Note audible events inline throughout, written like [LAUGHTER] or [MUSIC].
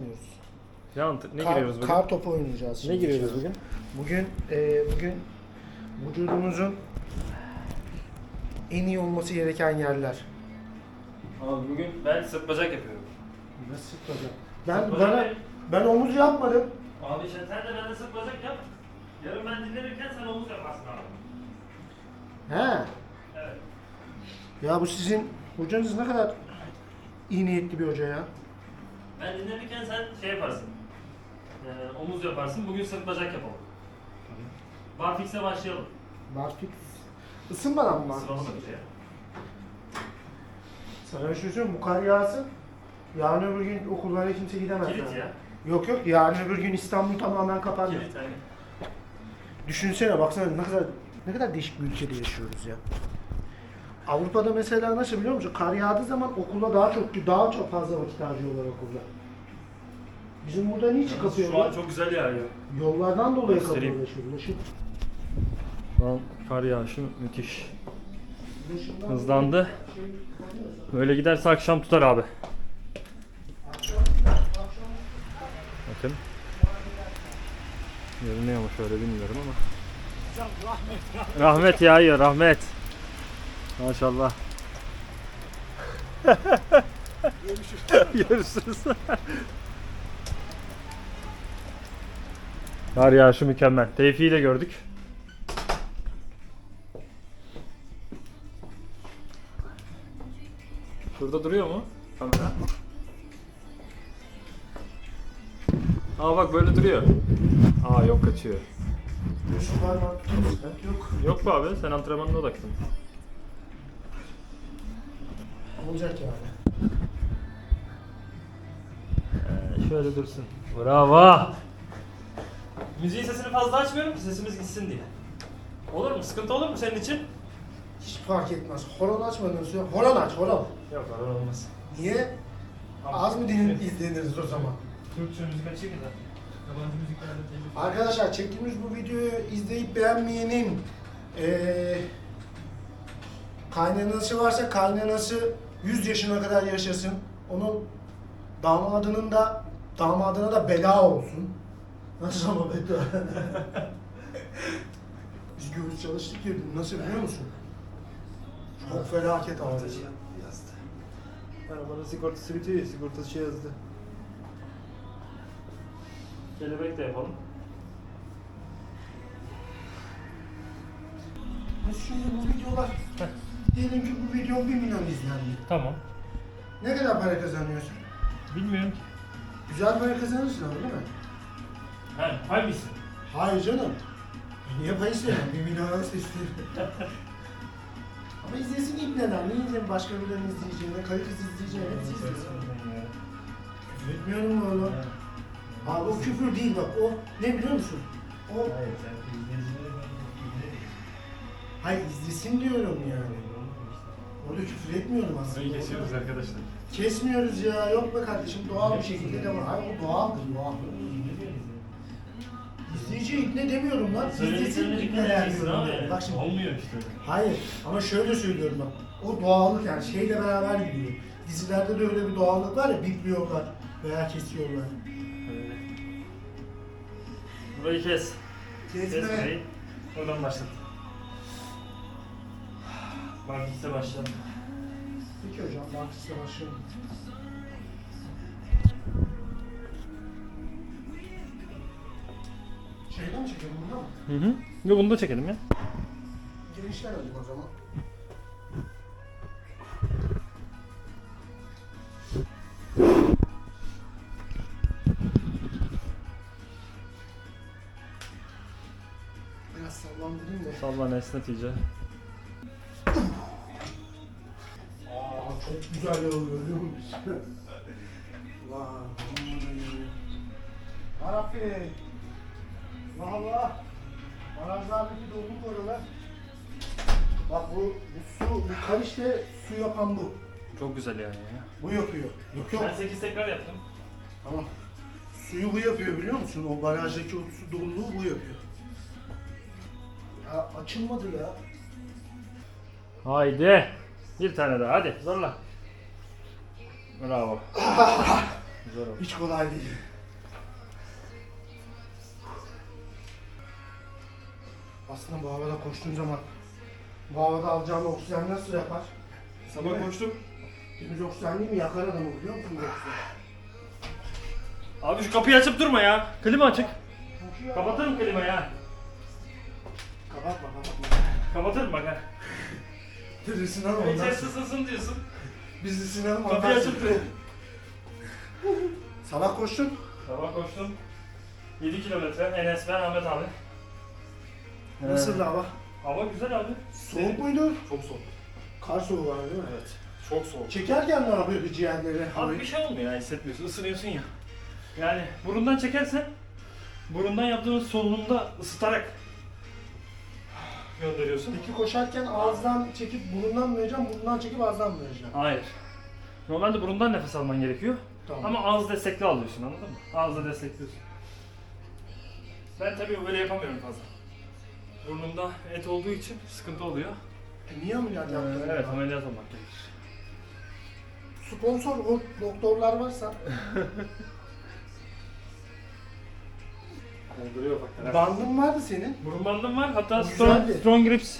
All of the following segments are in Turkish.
oynuyoruz. Ne, ant- ne Kar- giriyoruz bugün? Kar topu oynayacağız. ne şimdi. giriyoruz bugün? Bugün e, bugün vücudumuzun en iyi olması gereken yerler. Abi bugün ben sırt bacak yapıyorum. Nasıl hocam? Ben Sırt bana bacak ben omuz yapmadım. Abi işte sen de bende sırt bacak yap. Yarın ben dinlenirken sen omuz yaparsın abi. He. Evet. Ya bu sizin hocanız ne kadar iyi niyetli bir hoca ya. Ben dinlenirken sen şey yaparsın. Ee, omuz yaparsın. Bugün sırt bacak yapalım. Barfix'e başlayalım. Barfix. Isınmadan mı? Da bir şey. Sana bir şey söyleyeyim mi? Bu kar yağsın. Yarın öbür gün okullara kimse gidemez. Kilit yani. ya. Yok yok yarın öbür gün İstanbul tamamen kapandı. Kilit hani. Düşünsene baksana ne kadar ne kadar değişik bir ülkede yaşıyoruz ya. Avrupa'da mesela nasıl biliyor musun? Kar yağdığı zaman okula daha çok daha çok fazla vakit harcıyorlar okulda. Bizim burada niçin Şu an kapıyorlar? çok güzel yağıyor. Yollardan dolayı Göstereyim. kapıyorlar şimdi. Ulaşım, Şu an kar yağışı müthiş. Hızlandı. Böyle giderse akşam tutar abi. Bakın. Görünüyor mu şöyle bilmiyorum ama. Rahmet yağıyor rahmet. Maşallah. Görüşürüz. [LAUGHS] Kar yağışı mükemmel. Tevfik'i de gördük. Şurada duruyor mu kamera? Aa bak böyle duruyor. Aa yok kaçıyor. Var? Sıkıntı Yok. Yok mu abi sen antrenmanına odaklısın. Olacak yani. Ee, şöyle dursun. Bravo. Müziğin sesini fazla açmıyorum ki sesimiz gitsin diye. Olur mu? Sıkıntı olur mu senin için? Hiç fark etmez. Horon açmadığın sürece horon aç horon. Yok öyle olmaz. Niye? Az mı dinlenip [LAUGHS] izleniriz o zaman? Türkçe müzik açayım da. Yabancı müziklerde telif. Arkadaşlar çektiğimiz bu videoyu izleyip beğenmeyenin eee kaynanası varsa kaynanası 100 yaşına kadar yaşasın. Onun damadının da damadına da bela olsun. Nasıl ama bela? [LAUGHS] Biz göğüs çalıştık ya nasıl biliyor musun? Çok felaket ağrısı. yazdı. Yani bana sigortası bitiyor ya, sigortası şey yazdı. Kelebek de yapalım. Şimdi bu videolar [LAUGHS] diyelim ki bu video 1 milyon izlendi. Tamam. Ne kadar para kazanıyorsun? Bilmiyorum ki. Güzel para kazanırsın ama değil mi? He, hangisi? Hayır canım. Niye pay istemiyorum? Bir milyon arası istiyorum. [LAUGHS] ama izlesin ilk neden? Ne izleyin başka birilerinin izleyeceğine, kalitesiz izleyeceğine hepsi izlesin. Küfür etmiyorum oğlum? Abi o küfür değil bak o ne biliyor musun? O Hayır sen izleyicilere ben hayır izlesin diyorum yani. Orada küfür etmiyorum aslında. Burayı kesiyoruz arkadaşlar. Kesmiyoruz ya. Yok be kardeşim doğal bir şekilde devam. Hayır o doğaldır doğal. İzleyici ikne demiyorum lan. İzlesin ikneler diyorum. yani. Bak şimdi. Olmuyor işte. Hayır ama şöyle söylüyorum bak. O doğallık yani şeyle beraber gidiyor. Dizilerde de öyle bir doğallık var ya bipliyorlar veya kesiyorlar. Burayı kes. Kes Kesme. burayı. Oradan başlat. Bak işte başla. Peki hocam Marks'la başlayalım. Şeyden mi çekelim bunu mu? Hı hı. Yo bunu da çekelim ya. Girişler alayım o zaman. Biraz sallandırayım da. Sallan esnet iyice. Çok güzel oluyor biliyor musun? [LAUGHS] Vay. Arafi. Valla. Barajlardaki doluluk oralar. Bak bu, bu su, bu kar işte su yapan bu. Çok güzel yani ya. Bu yapıyor. Yok yok. Ben 8 tekrar yaptım. Tamam. Suyu bu yapıyor biliyor musun? O barajdaki o su doluluğu bu yapıyor. Ya açılmadı ya. Haydi. Bir tane daha hadi zorla. Bravo. Zor oldu. Hiç kolay değil. Aslında bu havada koştuğun zaman bu havada alacağın oksijen nasıl yapar? Sabah koştum. Temiz oksijen değil mi? Yakar adamı biliyor musun bu oksijen? Abi şu kapıyı açıp durma ya. Klima açık. Kapatırım klimayı ha. Kapatma kapatma. Kapatırım bak ha. Biz ısınalım ondan İçerisi sonra. ısınsın diyorsun. Biz ısınalım ondan Kapıyı açıp sonra. dur. Sabah koştun. Sabah koştum. 7 kilometre. Enes ben Ahmet abi. Nasıldı Ee, hava? Hava güzel abi. Soğuk muydu? Çok soğuk. Kar soğuğu var değil mi? Evet. Çok soğuk. Çekerken ne yapıyordu ciğerleri? Abi havayı? bir şey olmuyor ya hissetmiyorsun. Isınıyorsun ya. Yani burundan çekersen burundan yaptığımız solunumda ısıtarak gönderiyorsun. Peki koşarken ağızdan çekip burundan mı vereceksin, burundan çekip ağızdan mı vereceksin? Hayır. Normalde burundan nefes alman gerekiyor. Tamam. Ama ağız destekli alıyorsun anladın mı? Ağızla destekliyorsun. Ben tabii böyle yapamıyorum fazla. Burnumda et olduğu için sıkıntı oluyor. E niye ameliyat yaptın? evet ameliyat olmak gerekir. Sponsor o doktorlar varsa [LAUGHS] Dolduruyor bandın vardı senin. Burun bandım var hatta Bu Strong, güzeldi. Strong Grips.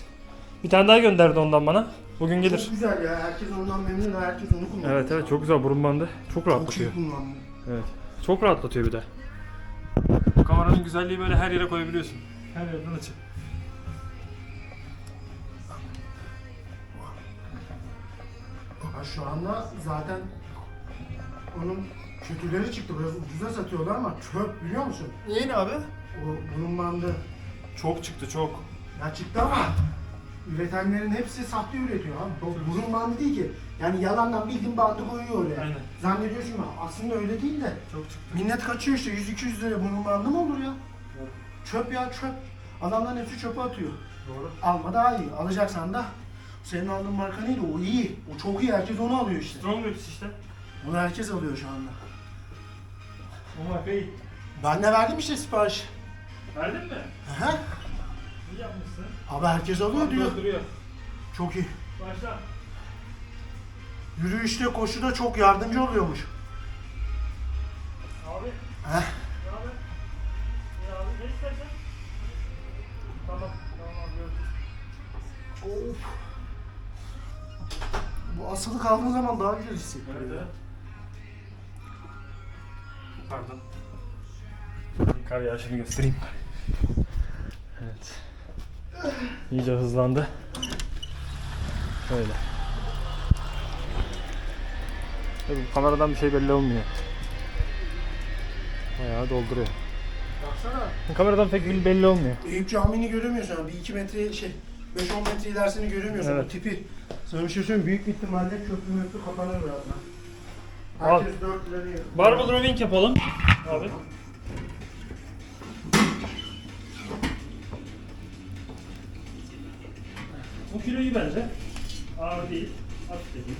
Bir tane daha gönderdi ondan bana. Bugün gelir. Çok güzel ya. Herkes ondan memnun. Herkes onu kullanıyor. Evet evet çok güzel burun bandı. Çok Çok rahatlatıyor. iyi kullandı. Evet. Çok rahatlatıyor bir de. Bu kameranın güzelliği böyle her yere koyabiliyorsun. Her yerden açık. Ha, şu anda zaten onun kötüleri çıktı. Biraz ucuza satıyorlar ama çöp biliyor musun? Niye ne abi? O bunun bandı Çok çıktı çok. ya çıktı ama üretenlerin hepsi sahte üretiyor abi. Bu burun bandı değil ki. Yani yalandan bildiğin bandı koyuyor oraya. Aynen. Zannediyorsun ama aslında öyle değil de. Çok çıktı. Millet kaçıyor işte 100-200 liraya bunun bandı mı olur ya? Çöp ya çöp. Adamların hepsi çöpe atıyor. Doğru. Alma daha iyi. Alacaksan da senin aldığın marka neydi? O iyi. O çok iyi. Herkes onu alıyor işte. Strong Grips işte. Onu herkes alıyor şu anda. Marka iyi. Ben de verdim işte sipariş. Verdin mi? Aha. İyi yapmışsın. Abi herkes alıyor diyor. Duruyor. Çok iyi. Başla. Yürüyüşte, koşuda çok yardımcı oluyormuş. Abi. Heh. İyi abi. Ne istersen? Tamam. Tamam abi. Of. Bu asılı kaldığın zaman daha güzel. Evet, evet. Pardon. Kar yağışını göstereyim. Evet. İyice hızlandı. Şöyle. Tabii bu kameradan bir şey belli olmuyor. Bayağı dolduruyor. Baksana. Kameradan pek belli olmuyor. Eyüp Camii'ni göremiyorsun. Bir iki metre şey, 5-10 metre ilerisini göremiyorsun. Evet. O tipi. Sana bir şey söyleyeyim. Büyük bir ihtimalle köprü möprü kapanır birazdan. Al. Herkes 4 lira yiyor. Barbell rowing yapalım. Abi. Bu kilo iyi bence. Ağır değil. Hafif de değil.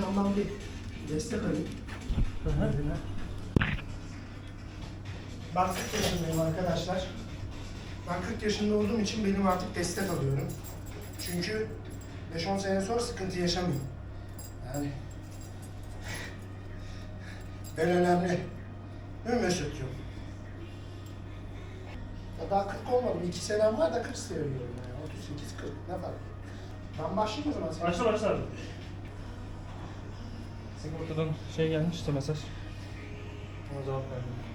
Camdan bir destek alayım. Eline. Ben 40 yaşındayım arkadaşlar. Ben 40 yaşında olduğum için benim artık destek alıyorum. Çünkü 5-10 sene sonra sıkıntı yaşamayayım. Yani [LAUGHS] ben önemli. Değil mi Mesut'cum? Ya Daha 40 olmadım. 2 senem var da 40 seviyorum yani. 38 40 ne fark? Ben başlayayım o zaman. Başla başla. Sigortadan şey gelmişti mesaj. Ona cevap verdim.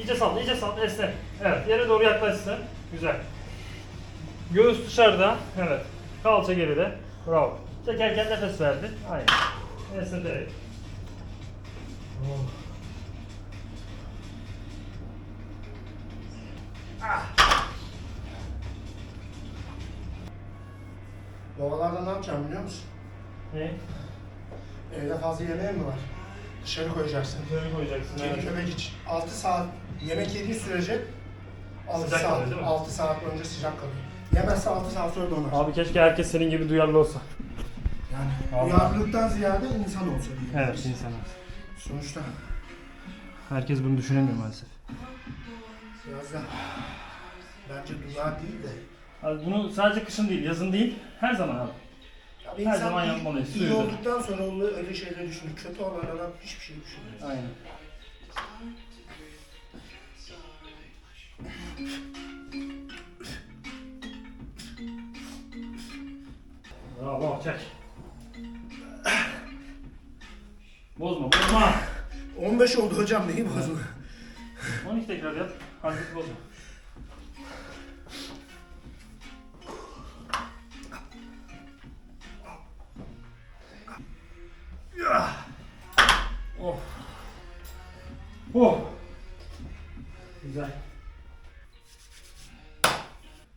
İyice sal, iyice sal, esne. Evet, yere doğru yaklaşsın. Güzel. Göğüs dışarıda. Evet. Kalça geride. Bravo. Çekerken nefes verdi. Aynen. Esneterek. Oh. Havalarda ne yapacağım biliyor musun? Ne? Evde fazla yemeğin mi var? Dışarı koyacaksın. Dışarı koyacaksın. Kedi Evet. köpek iç. 6 saat yemek yediği sürece 6 Sıcak saat, değil mi? 6 saat önce sıcak kalıyor. Yemezse 6 saat sonra donar. Abi keşke herkes senin gibi duyarlı olsa. Yani Vallahi. duyarlılıktan ziyade insan olsa. diye. Evet, insanlar. Sonuçta Herkes bunu düşünemiyor maalesef. biraz da bence duyar değil de Abi bunu sadece kışın değil, yazın değil, her zaman abi. Tabii Her insan zaman iyi- yapmalıyız. İyi Suyudur. olduktan sonra onu öyle şeyler düşünür. Kötü olan adam hiçbir şey düşünmüyor. Aynen. Bravo, çek. Bozma, bozma. 15 oldu hocam neyi bozma? 12 tekrar yap. Hareketi bozma.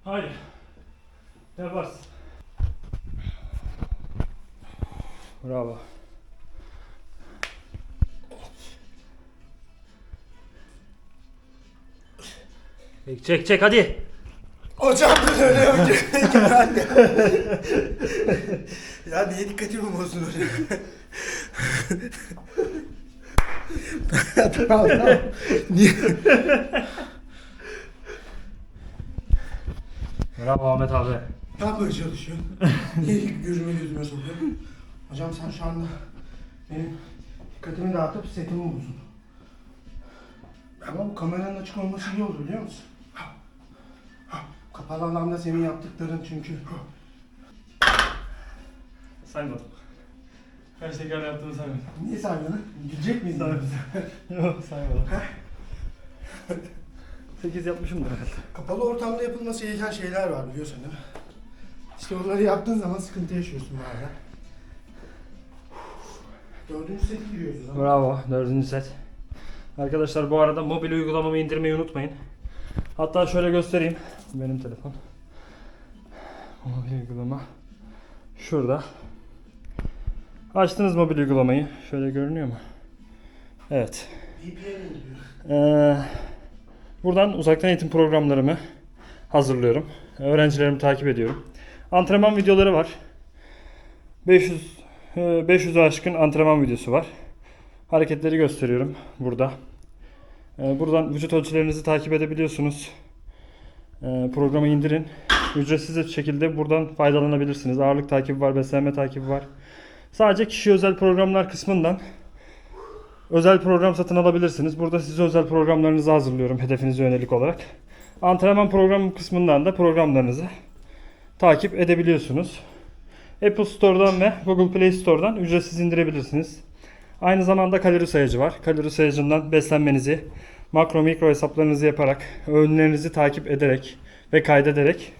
Haydi. Yaparsın. Bravo. Çek çek çek hadi. Hocam dur öyle önce. Ben de. ya niye dikkatimi bozdun hocam? tamam tamam. Niye? Bravo Ahmet abi. Böyle çalışıyorsun. [LAUGHS] Niye gözüme gözüme sokuyorsun? Hocam sen şu anda benim dikkatimi dağıtıp setimi bozdun. Ama bu kameranın açık olması iyi oldu biliyor musun? Kapalı alanda senin yaptıkların çünkü. Saymadım. Kaç tekrar yaptığını saymadım. Niye saymıyorsun? Gülecek miyiz? Saymadım. [LAUGHS] Yok saymadım. [LAUGHS] 8 yapmışımdır herhalde. Kapalı ortamda yapılması gereken şeyler var biliyorsun değil mi? İşte onları yaptığın zaman sıkıntı yaşıyorsun bazen. Dördüncü seti giriyoruz o zaman. Bravo. Dördüncü set. Arkadaşlar bu arada mobil uygulamamı indirmeyi unutmayın. Hatta şöyle göstereyim. Benim telefon. Mobil uygulama. Şurada. Açtınız mobil uygulamayı. Şöyle görünüyor mu? Evet. VPN indiriyor. Ee, buradan uzaktan eğitim programlarımı hazırlıyorum. Öğrencilerimi takip ediyorum. Antrenman videoları var. 500 e, 500'ü aşkın antrenman videosu var. Hareketleri gösteriyorum burada. Ee, Buradan vücut ölçülerinizi takip edebiliyorsunuz. Ee, Programı indirin. Ücretsiz bir şekilde buradan faydalanabilirsiniz. Ağırlık takibi var, beslenme takibi var. Sadece kişi özel programlar kısmından özel program satın alabilirsiniz. Burada size özel programlarınızı hazırlıyorum hedefinize yönelik olarak. Antrenman programı kısmından da programlarınızı takip edebiliyorsunuz. Apple Store'dan ve Google Play Store'dan ücretsiz indirebilirsiniz. Aynı zamanda kalori sayacı var. Kalori sayacından beslenmenizi, makro mikro hesaplarınızı yaparak, öğünlerinizi takip ederek ve kaydederek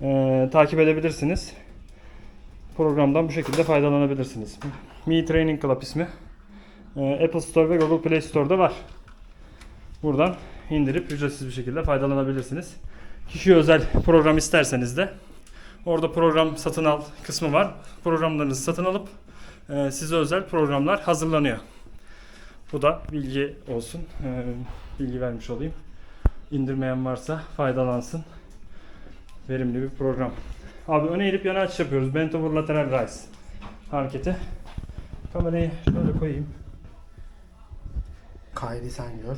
eee, takip edebilirsiniz. Programdan bu şekilde faydalanabilirsiniz. Me Training Club ismi. Ee, Apple Store ve Google Play Store'da var. Buradan indirip ücretsiz bir şekilde faydalanabilirsiniz. Kişiye özel program isterseniz de orada program satın al kısmı var. Programlarınızı satın alıp e, size özel programlar hazırlanıyor. Bu da bilgi olsun. Ee, bilgi vermiş olayım. İndirmeyen varsa faydalansın. Verimli bir program. Abi öne eğilip yana açış yapıyoruz. Bent over lateral rise hareketi. Kamerayı şöyle koyayım. Kaydı sen gör.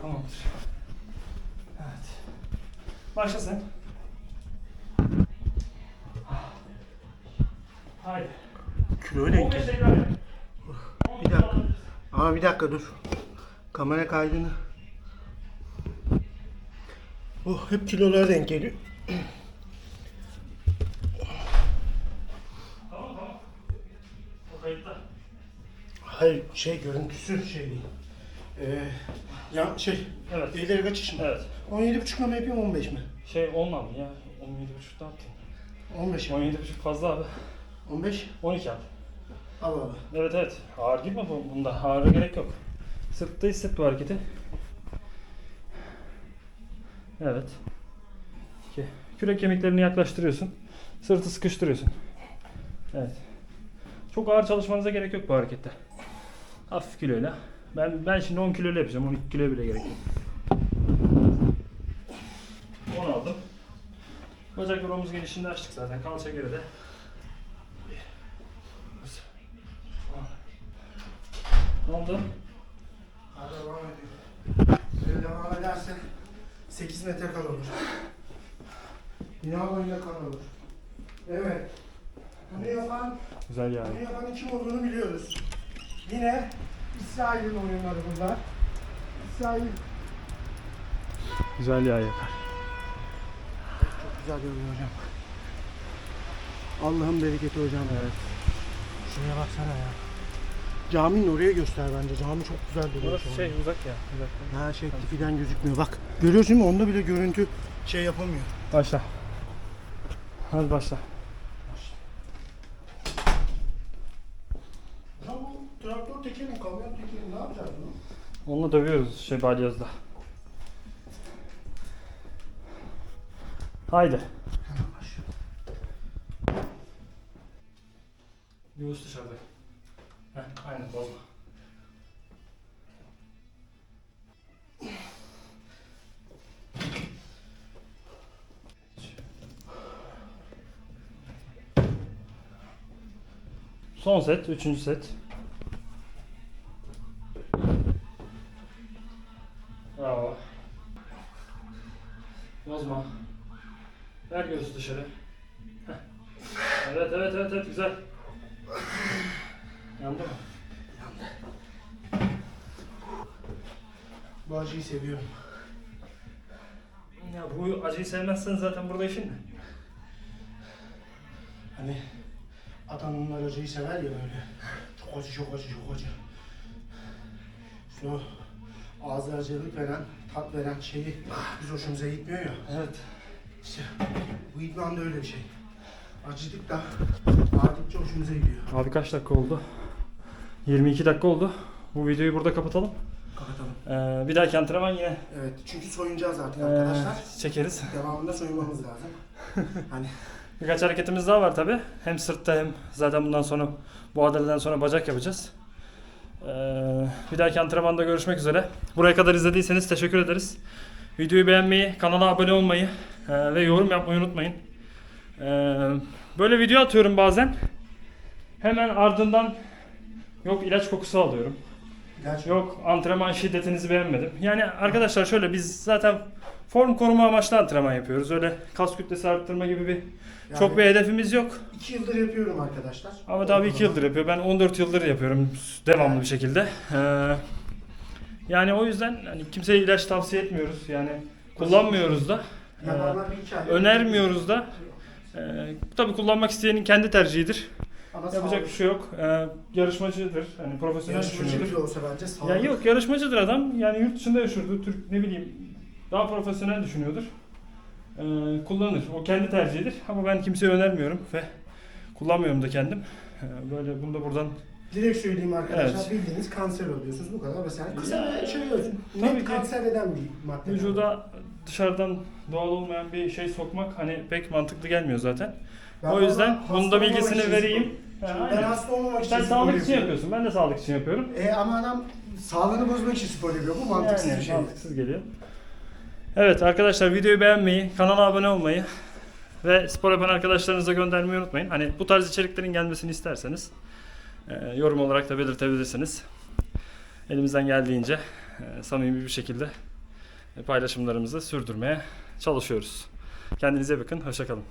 Tamamdır. Evet. Başla sen. Haydi. Kiloyu denk 15 gel. tekrar yap. Bir dakika. Ama bir dakika dur. Kamera kaydını. Oh hep kilolara denk geliyor. Tamam tamam. O kayıtta. Hayır şey görüntüsü şey değil. Ee, ya şey Evet. ileri kaçış mı? Evet. 17.5'la mı yapayım 15 mi? Şey olmadı ya. 17.5 daha attım. 15 mi? 17.5 fazla abi. 15? 12 yap. Al al. Evet evet. Ağır girme bu- bunda. Ağıra gerek yok. Sırtta hisset bu hareketi. Evet. İki. Kürek kemiklerini yaklaştırıyorsun. Sırtı sıkıştırıyorsun. Evet. Çok ağır çalışmanıza gerek yok bu harekette. Hafif kiloyla. Ben ben şimdi 10 kiloyla yapacağım. 12 kilo bile gerek yok. 10 aldım. Bacak ve omuz gelişini açtık zaten. Kalça geride. Ne oldu? 8 metre kar olur. Bina boyunca kar olur. Evet. Bunu yapan, Güzel yani. bunu yapan kim olduğunu biliyoruz. Yine İsrail'in oyunları bunlar. İsrail Güzel yağ yakar. çok güzel görünüyor hocam. Allah'ın bereketi hocam. Evet. Şuraya baksana ya. Caminin oraya göster bence. Cami çok güzel duruyor Burası şey uzak ya. Uzak. Ha şekli falan gözükmüyor. Bak görüyorsun mu? Onda bile görüntü şey yapamıyor. Başla. Hadi başla. Ya bu traktör tekeri mi, kamyon tekeri mi? Ne yapacağız bunu? Onunla dövüyoruz şey balyozda. Haydi. Hemen başlıyor. Yunus dışarıda. Heh, aynen bozma. Son set, üçüncü set. Bravo. Bozma. Ver göğsü dışarı. Heh. Evet, evet, evet, evet, güzel. Yandı mı? Bu acıyı seviyorum. Ya bu acıyı sevmezsen zaten burada işin ne? Hani adamlar acıyı sever ya böyle. Çok acı, çok acı, çok acı. Şu ağzı acılık veren, tat veren şeyi biz hoşumuza gitmiyor ya. Evet. İşte bu idman da öyle bir şey. Acıdık da ardıkça hoşumuza gidiyor. Abi kaç dakika oldu? 22 dakika oldu. Bu videoyu burada kapatalım. Kapatalım. Ee, bir dahaki antrenman yine Evet çünkü soyunacağız artık ee, arkadaşlar. çekeriz. Devamında soyunmamız lazım. [LAUGHS] hani Birkaç hareketimiz daha var tabi. Hem sırtta hem zaten bundan sonra bu adaleden sonra bacak yapacağız. Ee, bir dahaki antrenmanda görüşmek üzere. Buraya kadar izlediyseniz teşekkür ederiz. Videoyu beğenmeyi, kanala abone olmayı ee, ve yorum yapmayı unutmayın. Ee, böyle video atıyorum bazen. Hemen ardından yok ilaç kokusu alıyorum. İlaç Yok antrenman şiddetinizi beğenmedim. Yani arkadaşlar şöyle biz zaten form koruma amaçlı antrenman yapıyoruz. Öyle kas kütlesi arttırma gibi bir Yani çok bir hedefimiz yok. iki yıldır yapıyorum arkadaşlar. Ama tabii 2 yıldır yapıyor. Ben 14 yıldır yapıyorum devamlı bir şekilde. Ee, yani o yüzden hani kimseye ilaç tavsiye etmiyoruz. Yani kullanmıyoruz da. Ee, bir hikaye. önermiyoruz da. Ee, tabii kullanmak isteyenin kendi tercihidir. Ama Yapacak bir şey yok. Ee, yarışmacıdır. Hani profesyonel Yarışmacı düşünüyordur. bile olsa bence sağlık. Ya yok yarışmacıdır adam. Yani yurt dışında yaşıyordur. Türk ne bileyim daha profesyonel düşünüyordur. Ee, kullanır. O kendi tercihidir. Ama ben kimseye önermiyorum ve kullanmıyorum da kendim. Ee, böyle bunu da buradan Direkt söyleyeyim arkadaşlar Evet. bildiğiniz kanser oluyorsunuz bu kadar basit. Kısa Ya, ve şey ölçün. tabii Net kanser eden bir madde. vücuda dışarıdan doğal olmayan bir şey sokmak hani pek mantıklı gelmiyor zaten. O yüzden bunun da bilgisini vereyim. Ha, ben aynen. hasta olmamak için Sen spor sağlık için yapıyorum. yapıyorsun. Ben de sağlık için yapıyorum. E ama adam sağlığını bozmak için spor yapıyor. Bu mantıksız bir şey. Mantıksız geliyor. Evet arkadaşlar videoyu beğenmeyi, kanala abone olmayı ve spor yapan arkadaşlarınıza göndermeyi unutmayın. Hani bu tarz içeriklerin gelmesini isterseniz e, yorum olarak da belirtebilirsiniz. Elimizden geldiğince e, samimi bir şekilde e, paylaşımlarımızı sürdürmeye çalışıyoruz. Kendinize bakın, hoşçakalın.